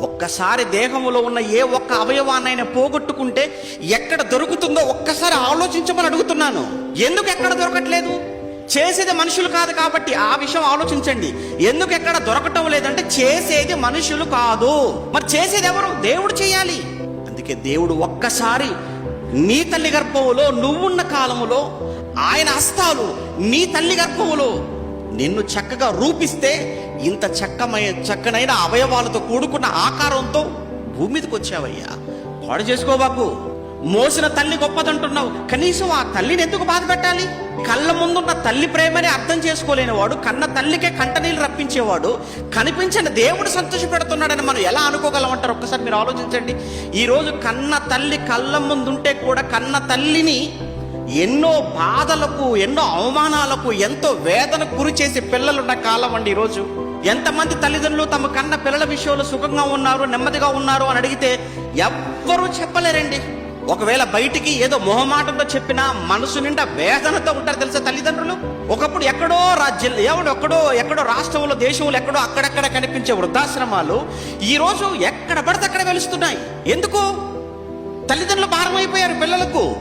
ఒక్కసారి దేహంలో ఉన్న ఏ ఒక్క అవయవాన్నైనా పోగొట్టుకుంటే ఎక్కడ దొరుకుతుందో ఒక్కసారి ఆలోచించమని అడుగుతున్నాను. ఎందుకు ఎక్కడ దొరకట్లేదు? చేసేది మనుషులు కాదు కాబట్టి ఆ విషయం ఆలోచించండి. ఎందుకు ఎక్కడ దొరకటం లేదంటే చేసేది మనుషులు కాదు. మరి చేసేది ఎవరు? దేవుడు చేయాలి. అందుకే దేవుడు ఒక్కసారి నీ తల్లి గర్భములో నువ్వున్న కాలములో ఆయన హస్తాలు నీ తల్లి గర్భములో నిన్ను చక్కగా రూపిస్తే ఇంత చక్కమై చక్కనైన అవయవాలతో కూడుకున్న ఆకారంతో భూమి మీదకి వచ్చావయ్యా. పాడు చేసుకోబాకు మోసిన తల్లి గొప్పదంటున్నావు. కనీసం ఆ తల్లిని ఎందుకు బాధ పెట్టాలి? కళ్ళ ముందున్న తల్లి ప్రేమని అర్థం చేసుకోలేనివాడు కన్న తల్లికే కంటనీళ్ళు రప్పించేవాడు కనిపించిన దేవుడు సంతోష పెడుతున్నాడని మనం ఎలా అనుకోగలమంటారు ఒక్కసారి మీరు ఆలోచించండి. ఈరోజు కన్న తల్లి కళ్ళ ముందుంటే కూడా కన్న తల్లిని ఎన్నో బాధలకు ఎన్నో అవమానాలకు ఎంతో వేదనకు గురి చేసి పిల్లలున్న కాలం అండి ఈరోజు. ఎంతమంది తల్లిదండ్రులు తమ కన్న పిల్లల విషయంలో సుఖంగా ఉన్నారు నెమ్మదిగా ఉన్నారు అని అడిగితే ఎవ్వరూ చెప్పలేరండి. ఒకవేళ బయటికి ఏదో మొహమాటంతో చెప్పినా మనసు నిండా వేదనతో ఉంటారు తెలుసా తల్లిదండ్రులు? ఒకప్పుడు ఎక్కడో రాజ్యం ఎవడు ఎక్కడో ఎక్కడో రాష్ట్రంలో దేశంలో ఎక్కడో అక్కడక్కడ కనిపించే వృద్ధాశ్రమాలు ఈ రోజు ఎక్కడ పడితే అక్కడ వెలుస్తున్నాయి. ఎందుకు? తల్లిదండ్రులు భారం అయిపోయారు పిల్లలకు.